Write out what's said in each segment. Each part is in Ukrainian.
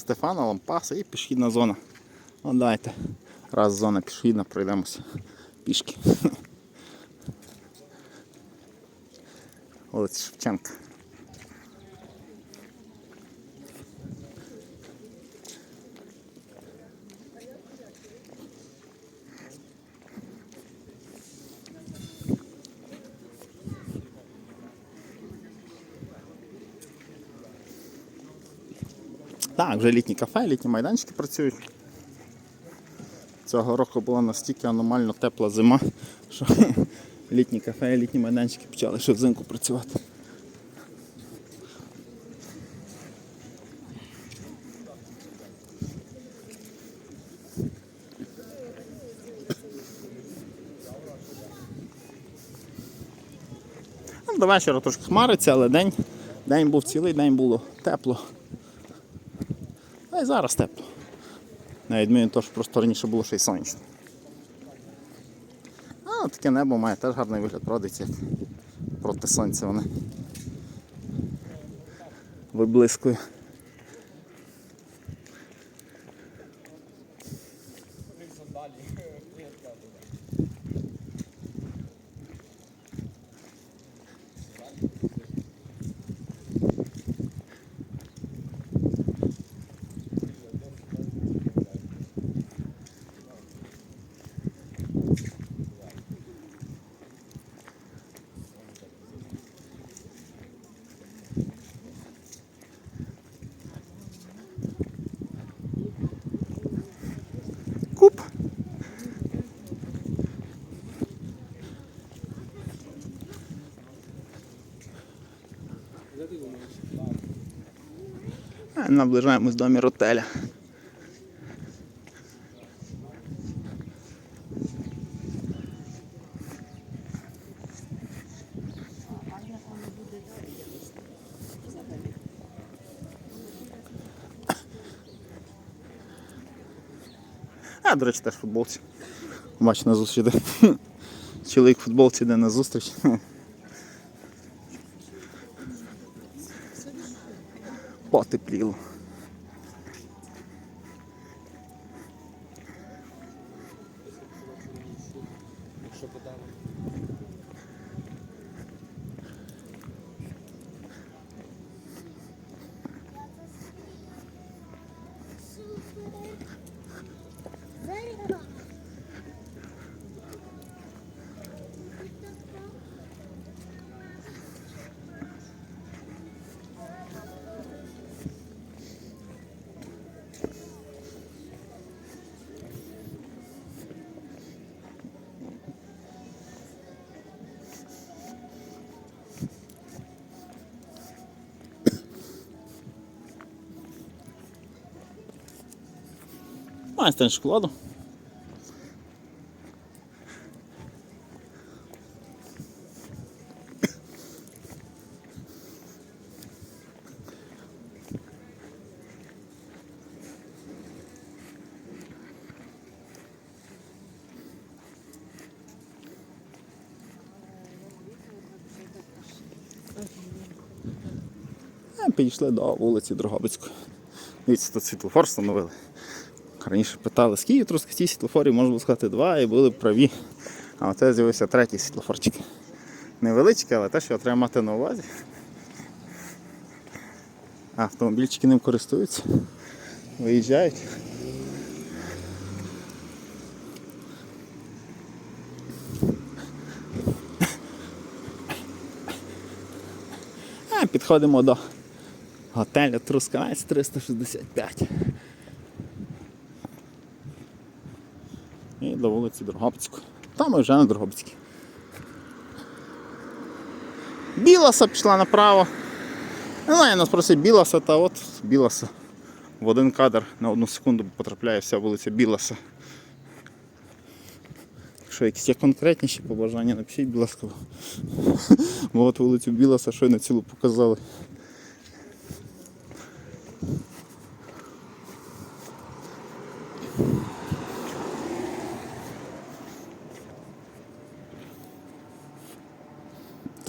Стефана, Лампаса і пішхідна зона. Ну давайте. Раз зона пішхідна, пройдемося пішки. Вулиця Шевченка. Так, вже літні кафе, літні майданчики працюють. Цього року була настільки аномально тепла зима, що літні кафе, літні майданчики почали ще взимку працювати. Ну, До вечора трошки хмариться, але день, день був цілий день було тепло. А й зараз тепло. На відміну того, що просто раніше було ще й сонячно. А таке небо має теж гарний вигляд, родиться, як проти сонця вони виблискує. Наближаємось до міротеля. А, до речі, теж футболці. Бач, на зустріч. Чоловік в футболці йде на зустріч. Потепліло. Майстер шоколаду. А, Підійшли до вулиці Дрогобицької. Дивіться, тут світлофор встановили. Раніше питали, скільки трускавці світлофорів, можна було сказати два, і були праві. А оце з'явився третій світлофорчик. Невеличкий, але те, що треба мати на увазі. Автомобільчики ним користуються, виїжджають. Підходимо до готелю Трускавець 365. До вулиці Дрогобицької. Там ми вже на Дрогобицькій. Біласа пішла направо. Не знаю, нас просить Біласа, та от Біласа. В один кадр на одну секунду потрапляє вся вулиця Біласа. Якщо якісь є конкретніші побажання, напишіть, будь ласка. Бо от вулицю Біласа щойно цілу показали.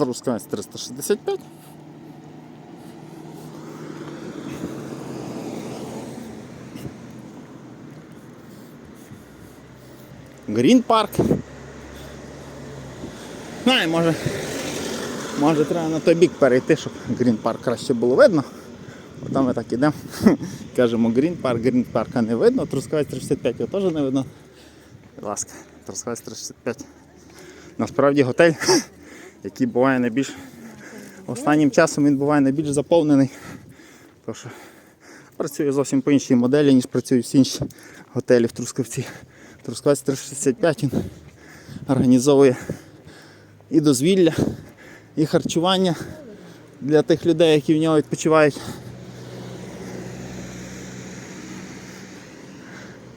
Старусканець 365. Грін парк. Ну і може може треба на той бік перейти, щоб Грін парк краще було видно. От там ми так йдемо. кажемо Грін парк, Грін парка не видно, Трускавець 35 його теж не видно. Будь ласка, Трускавець 365. Насправді готель який буває найбільш останнім часом він буває найбільш заповнений. Тому що працює зовсім по іншій моделі, ніж працюють всі інші готелі в Трускавці. Трускавець 365 він організовує і дозвілля, і харчування для тих людей, які в нього відпочивають.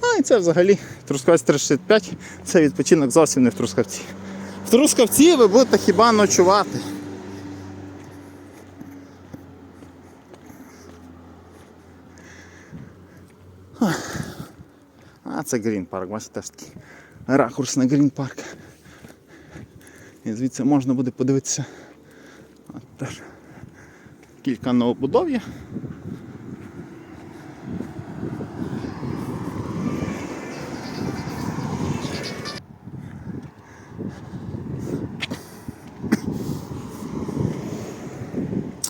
А і це взагалі Трускавець 365 це відпочинок зовсім не в Трускавці. В Трускавці ви будете хіба ночувати. А це Грін парк, бачите, теж такий ракурс на Грін парк. І звідси можна буде подивитися. От теж кілька новобудов.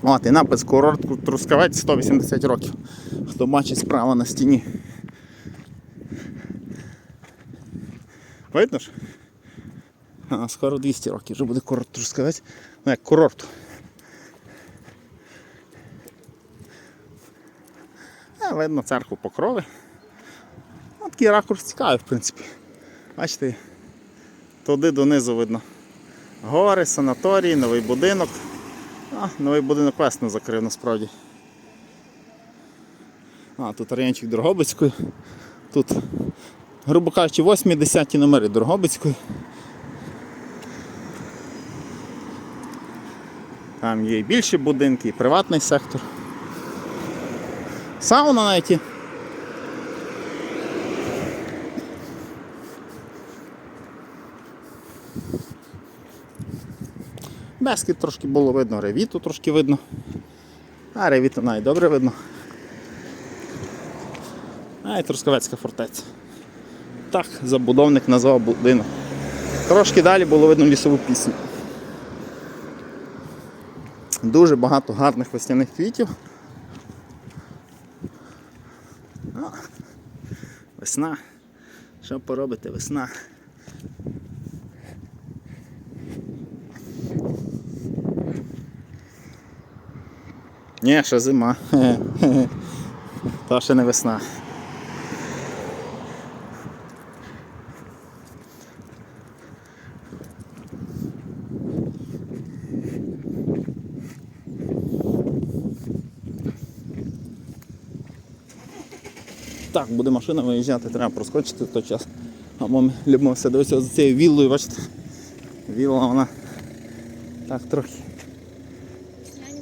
От, і напис курорт Трускавець 180 років. Хто бачить справа на стіні. Видно ж? А, скоро 200 років вже буде курорт Трускавець. Ну як курорт. А, видно церкву покрови. Ну, такий ракурс цікавий, в принципі. Бачите, туди донизу видно. Гори, санаторії, новий будинок. А, новий будинок весну закрив насправді. А, тут райончик Дрогобицької. Тут, грубо кажучи, 8-10 номери Дрогобицької. Там є і більші будинки, і приватний сектор. Сауна навіть є. Трошки було видно, ревіту трошки видно. А ревіту навіть добре видно. А і Трускавецька фортеця. Так забудовник назвав будинок. Трошки далі було видно лісову пісню. Дуже багато гарних весняних квітів. Весна. Що поробите весна? Ні, ще зима. Та ще не весна. Так, буде машина виїжджати, треба проскочити в той час. А ми любимо все дивитися за цією віллою, бачите? Вілла вона так трохи. Я не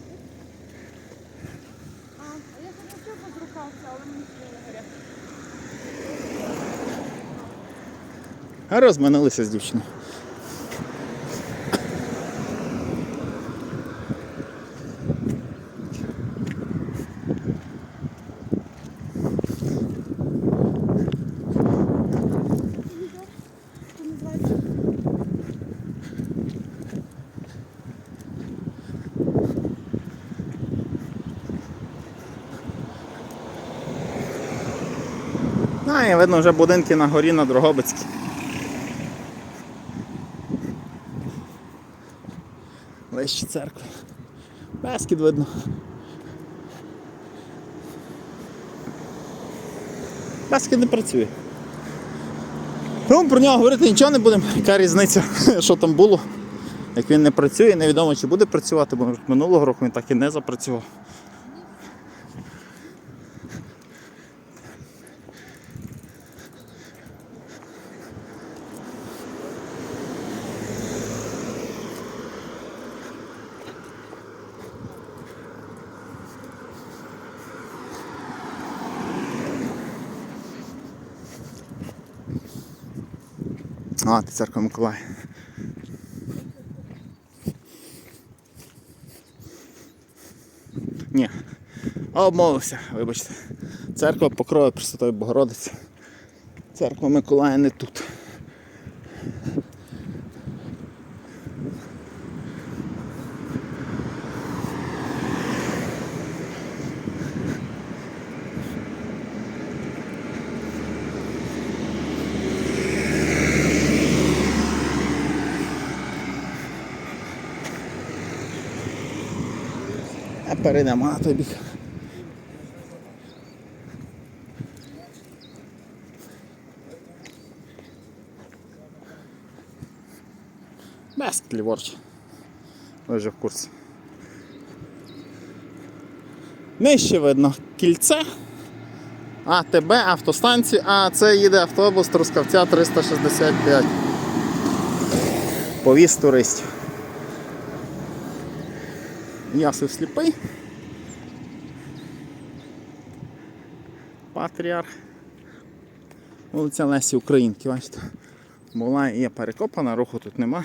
А, а я хотів позрухався, але мені сили не горять. А розминулися з дівчиною. А, і видно вже будинки на горі на Дрогобицькій. Вищі церкви. Бескід видно. Бескід не працює. Тому про нього говорити нічого не будемо. Яка різниця, що там було. Як він не працює, невідомо чи буде працювати, бо минулого року він так і не запрацював. А, ти церква Миколая. Ні. Обмовився, вибачте. Церква Покрова Пресвятої Богородиці. Церква Миколая не тут. А перейдемо на той бік. Без ліворуч. Ви вже в курсі. Нижче видно кільце. АТБ автостанції, а це їде автобус Трускавця 365. Повіз туристів. Ясив сліпий. Патріарх. Вулиця Лесі Українки, бачите. Була і є перекопана, руху тут нема.